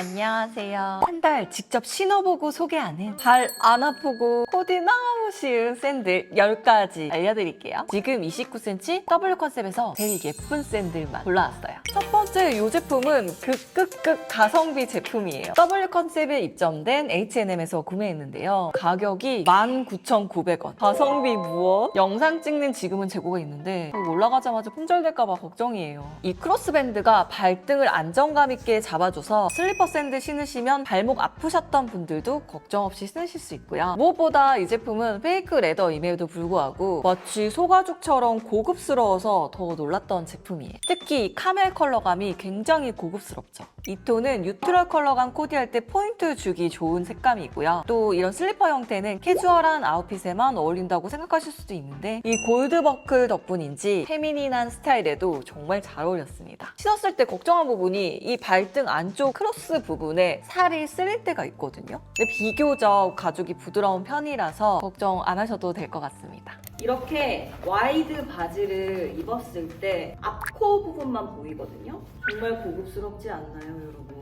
안녕하세요. 한 달 직접 신어보고 소개하는 발 안 아프고 코디 너무 쉬운 샌들 10가지 알려드릴게요. 지금 29cm W 컨셉에서 제일 예쁜 샌들만 골라왔어요. 첫 번째 이 제품은 극극극 가성비 제품이에요. W 컨셉에 입점된 H&M에서 구매했는데요. 가격이 19,900원. 가성비 무엇? 영상 찍는 지금은 재고가 있는데 올라가자마자 품절될까봐 걱정이에요. 이 크로스밴드가 발등을 안정감 있게 잡아줘서 슬리퍼 샌드 신으시면 발목 아프셨던 분들도 걱정 없이 신으실 수 있고요. 무엇보다 이 제품은 페이크 레더임에도 불구하고 마치 소가죽처럼 고급스러워서 더 놀랐던 제품이에요. 특히 이 카멜 컬러감이 굉장히 고급스럽죠. 이 톤은 뉴트럴 컬러감 코디할 때 포인트 주기 좋은 색감이고요. 또 이런 슬리퍼 형태는 캐주얼한 아웃핏에만 어울린다고 생각하실 수도 있는데 이 골드 버클 덕분인지 페미닌한 스타일에도 정말 잘 어울렸습니다. 신었을 때 걱정한 부분이 이 발등 안쪽 크로스 부분에 살이 쓸릴 때가 있거든요. 근데 비교적 가죽이 부드러운 편이라서 걱정 안 하셔도 될 것 같습니다. 이렇게 와이드 바지를 입었을 때 앞코 부분만 보이거든요. 정말 고급스럽지 않나요, 여러분?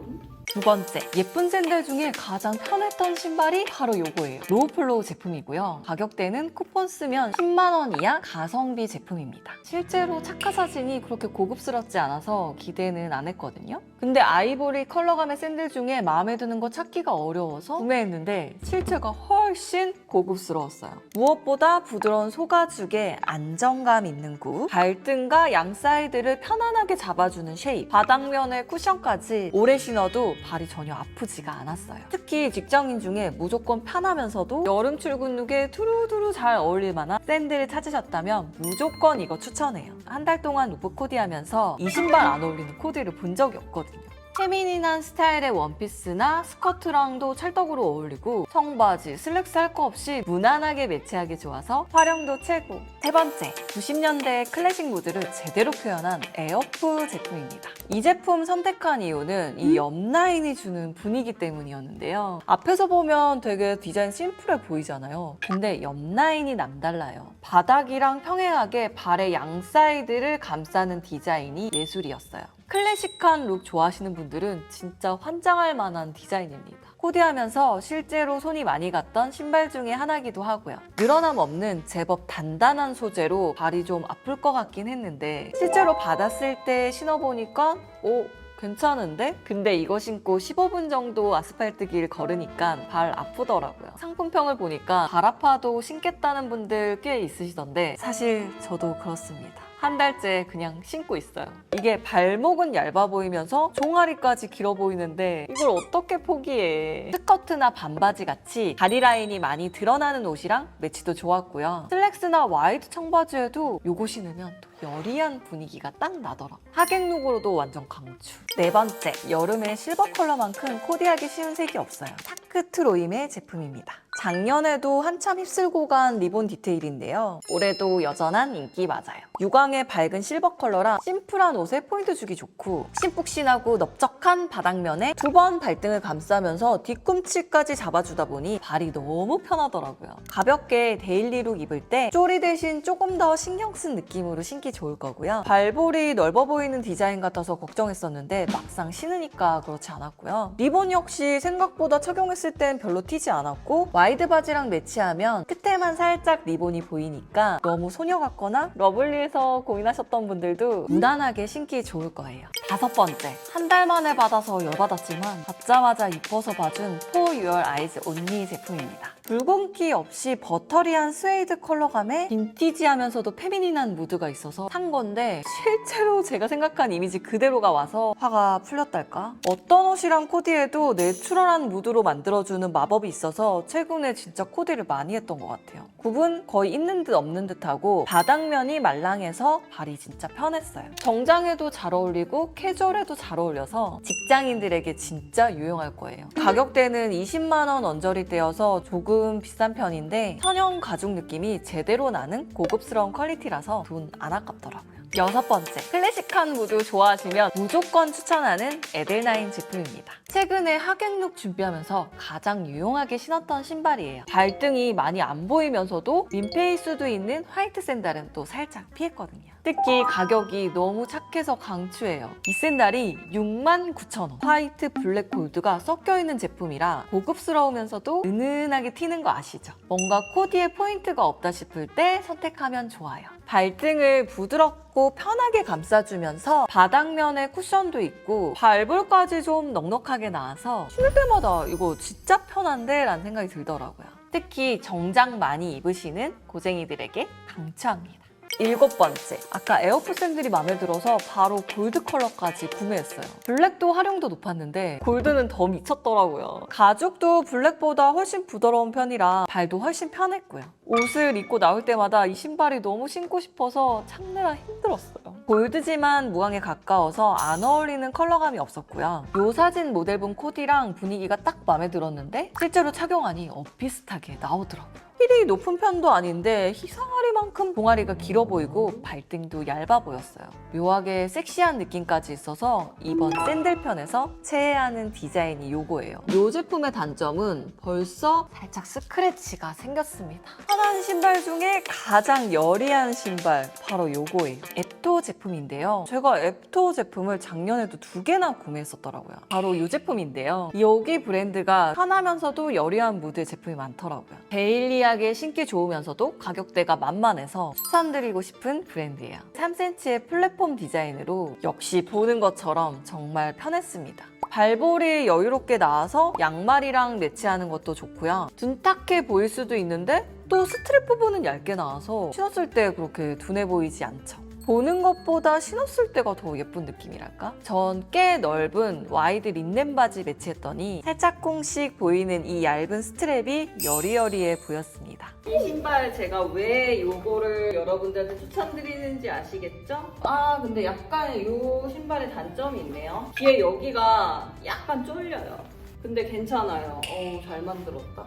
두 번째, 예쁜 샌들 중에 가장 편했던 신발이 바로 요거예요. 로우플로우 제품이고요. 가격대는 쿠폰 쓰면 10만 원 이하 가성비 제품입니다. 실제로 착화 사진이 그렇게 고급스럽지 않아서 기대는 안 했거든요. 근데 아이보리 컬러감의 샌들 중에 마음에 드는 거 찾기가 어려워서 구매했는데 실제가 훨 씬 고급스러웠어요. 무엇보다 부드러운 소가죽에 안정감 있는 굽, 발등과 양 사이드를 편안하게 잡아주는 쉐입, 바닥면의 쿠션까지 오래 신어도 발이 전혀 아프지가 않았어요. 특히 직장인 중에 무조건 편하면서도 여름 출근 룩에 두루두루 잘 어울릴 만한 샌들을 찾으셨다면 무조건 이거 추천해요. 한 달 동안 루프 코디하면서 이 신발 안 어울리는 코디를 본 적이 없거든요. 페미닌한 스타일의 원피스나 스커트랑도 찰떡으로 어울리고 청바지, 슬랙스 할 거 없이 무난하게 매치하기 좋아서 활용도 최고. 세 번째, 90년대의 클래식 무드를 제대로 표현한 에어프 제품입니다. 이 제품 선택한 이유는 이 옆라인이 주는 분위기 때문이었는데요. 앞에서 보면 되게 디자인 심플해 보이잖아요. 근데 옆라인이 남달라요. 바닥이랑 평행하게 발의 양 사이드를 감싸는 디자인이 예술이었어요. 클래식한 룩 좋아하시는 분들은 진짜 환장할 만한 디자인입니다. 코디하면서 실제로 손이 많이 갔던 신발 중에 하나기도 하고요. 늘어남 없는 제법 단단한 소재로 발이 좀 아플 것 같긴 했는데 실제로 받았을 때 신어보니까 오 괜찮은데? 근데 이거 신고 15분 정도 아스팔트 길 걸으니까 발 아프더라고요. 상품평을 보니까 발 아파도 신겠다는 분들 꽤 있으시던데 사실 저도 그렇습니다. 한 달째 그냥 신고 있어요. 이게 발목은 얇아 보이면서 종아리까지 길어 보이는데 이걸 어떻게 포기해? 스커트나 반바지 같이 다리 라인이 많이 드러나는 옷이랑 매치도 좋았고요. 슬랙스나 와이드 청바지에도 요거 신으면 또 여리한 분위기가 딱 나더라고요. 하객룩으로도 완전 강추. 네 번째, 여름에 실버 컬러만큼 코디하기 쉬운 색이 없어요. 타 크트로임의 제품입니다. 작년에도 한참 휩쓸고 간 리본 디테일인데요. 올해도 여전한 인기 맞아요. 유광의 밝은 실버 컬러라 심플한 옷에 포인트 주기 좋고 심푹신하고 넓적한 바닥면에 두 번 발등을 감싸면서 뒤꿈치까지 잡아주다 보니 발이 너무 편하더라고요. 가볍게 데일리룩 입을 때 쪼리 대신 조금 더 신경 쓴 느낌으로 신기 좋을 거고요. 발볼이 넓어 보이는 디자인 같아서 걱정했었는데 막상 신으니까 그렇지 않았고요. 리본 역시 생각보다 착용했을 땐 별로 튀지 않았고 와이드 바지랑 매치하면 끝에만 살짝 리본이 보이니까 너무 소녀 같거나 러블리해서 고민하셨던 분들도 무난하게 신기 좋을 거예요. 다섯 번째, 한 달 만에 받아서 열받았지만 받자마자 이뻐서 봐준 For Your Eyes Only 제품입니다. 붉은기 없이 버터리한 스웨이드 컬러감에 빈티지하면서도 페미닌한 무드가 있어서 산 건데 실제로 제가 생각한 이미지 그대로가 와서 화가 풀렸달까? 어떤 옷이랑 코디해도 내추럴한 무드로 만들어주는 마법이 있어서 최근에 진짜 코디를 많이 했던 것 같아요. 굽은 거의 있는 듯 없는 듯하고 바닥면이 말랑해서 발이 진짜 편했어요. 정장에도 잘 어울리고 캐주얼에도 잘 어울려서 직장인들에게 진짜 유용할 거예요. 가격대는 20만 원 언저리대여서 조금 비싼 편인데 천연 가죽 느낌이 제대로 나는 고급스러운 퀄리티라서 돈 안 아깝더라고요. 여섯 번째, 클래식한 무드 좋아하시면 무조건 추천하는 에델나인 제품입니다. 최근에 하객룩 준비하면서 가장 유용하게 신었던 신발이에요. 발등이 많이 안 보이면서도 민폐일 수도 있는 화이트 샌들은 또 살짝 피했거든요. 특히 가격이 너무 착해서 강추해요. 이 샌들이 69,000원. 화이트, 블랙, 골드가 섞여 있는 제품이라 고급스러우면서도 은은하게 튀는 거 아시죠? 뭔가 코디에 포인트가 없다 싶을 때 선택하면 좋아요. 발등을 부드럽고 편하게 감싸주면서 바닥면에 쿠션도 있고 발볼까지 좀 넉넉하게 나와서 신을 때마다 이거 진짜 편한데? 라는 생각이 들더라고요. 특히 정장 많이 입으시는 고쟁이들에게 강추합니다. 일곱 번째. 아까 에어프 샌들이 마음에 들어서 바로 골드 컬러까지 구매했어요. 블랙도 활용도 높았는데 골드는 더 미쳤더라고요. 가죽도 블랙보다 훨씬 부드러운 편이라 발도 훨씬 편했고요. 옷을 입고 나올 때마다 이 신발이 너무 신고 싶어서 찾느라 힘들었어요. 골드지만 무광에 가까워서 안 어울리는 컬러감이 없었고요. 요 사진 모델분 코디랑 분위기가 딱 마음에 들었는데 실제로 착용하니 엇비슷하게 나오더라고요. 힐이 높은 편도 아닌데 희상하리만큼 동아리가 길어 보이고 발등도 얇아 보였어요. 묘하게 섹시한 느낌까지 있어서 이번 샌들 편에서 최애하는 디자인이 요거예요. 요 제품의 단점은 벌써 살짝 스크래치가 생겼습니다. 편한 신발 중에 가장 여리한 신발 바로 요거예요. 앱토 제품인데요. 제가 앱토 제품을 작년에도 두 개나 구매했었더라고요. 바로 요 제품인데요. 여기 브랜드가 편하면서도 여리한 무드의 제품이 많더라고요. 데일리 하게 신기 좋으면서도 가격대가 만만해서 추천드리고 싶은 브랜드예요. 3cm의 플랫폼 디자인으로 역시 보는 것처럼 정말 편했습니다. 발볼이 여유롭게 나와서 양말이랑 매치하는 것도 좋고요. 둔탁해 보일 수도 있는데 또 스트랩 부분은 얇게 나와서 신었을 때 그렇게 둔해 보이지 않죠. 보는 것보다 신었을 때가 더 예쁜 느낌이랄까? 전 꽤 넓은 와이드 린넨 바지 매치했더니 살짝콩씩 보이는 이 얇은 스트랩이 여리여리해 보였습니다. 이 신발 제가 왜 요거를 여러분들한테 추천드리는지 아시겠죠? 아 근데 약간 이 신발의 단점이 있네요. 뒤에 여기가 약간 쫄려요. 근데 괜찮아요. 어우 잘 만들었다.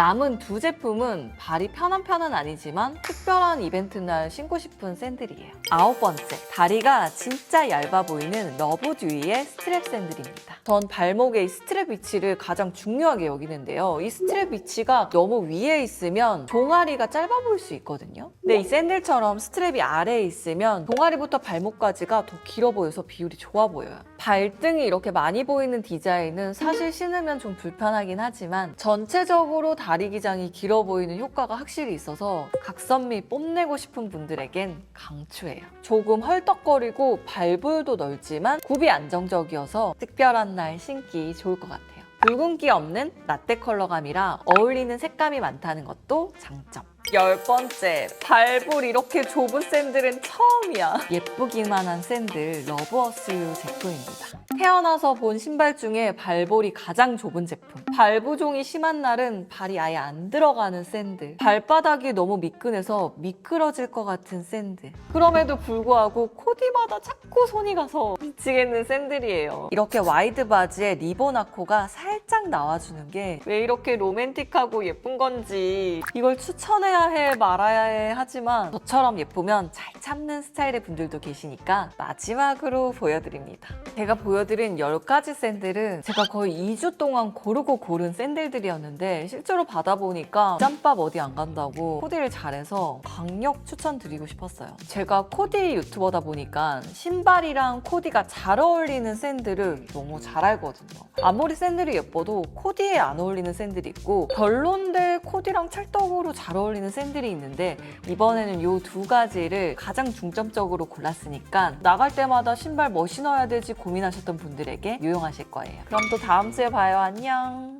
남은 두 제품은 발이 편한 편은 아니지만 특별한 이벤트 날 신고 싶은 샌들이에요. 아홉 번째, 다리가 진짜 얇아 보이는 러브 듀이의 스트랩 샌들입니다. 전 발목의 이 스트랩 위치를 가장 중요하게 여기는데요. 이 스트랩 위치가 너무 위에 있으면 종아리가 짧아 보일 수 있거든요. 근데 이 샌들처럼 스트랩이 아래에 있으면 종아리부터 발목까지가 더 길어 보여서 비율이 좋아 보여요. 발등이 이렇게 많이 보이는 디자인은 사실 신으면 좀 불편하긴 하지만 전체적으로 다리 기장이 길어 보이는 효과가 확실히 있어서 각선미 뽐내고 싶은 분들에겐 강추해요. 조금 헐떡거리고 발볼도 넓지만 굽이 안정적이어서 특별한 날 신기 좋을 것 같아요. 붉은기 없는 라떼 컬러감이라 어울리는 색감이 많다는 것도 장점. 열 번째, 발볼 이렇게 좁은 샌들은 처음이야. 예쁘기만 한 샌들 러브어스유 제품입니다. 태어나서 본 신발 중에 발볼이 가장 좁은 제품. 발부종이 심한 날은 발이 아예 안 들어가는 샌들. 발바닥이 너무 미끈해서 미끄러질 것 같은 샌들. 그럼에도 불구하고 코디마다 자꾸 손이 가서 미치겠는 샌들이에요. 이렇게 와이드 바지에 리본 아코가 살짝 나와주는 게 왜 이렇게 로맨틱하고 예쁜 건지 이걸 추천해 야 해 말아야 해 하지만 저처럼 예쁘면 잘 참는 스타일의 분들도 계시니까 마지막으로 보여드립니다. 제가 보여드린 10가지 샌들은 제가 거의 2주 동안 고르고 고른 샌들들이었는데 실제로 받아보니까 짬밥 어디 안 간다고 코디를 잘해서 강력 추천드리고 싶었어요. 제가 코디 유튜버다 보니까 신발이랑 코디가 잘 어울리는 샌들을 너무 잘 알거든요. 아무리 샌들이 예뻐도 코디에 안 어울리는 샌들이 있고 별론데 코디랑 찰떡으로 잘 어울리는 샌들이 있는데 이번에는 이두 가지를 가장 중점적으로 골랐으니까 나갈 때마다 신발 뭐 신어야 되지 고민하셨던 분들에게 유용하실 거예요. 그럼 또 다음 주에 봐요. 안녕.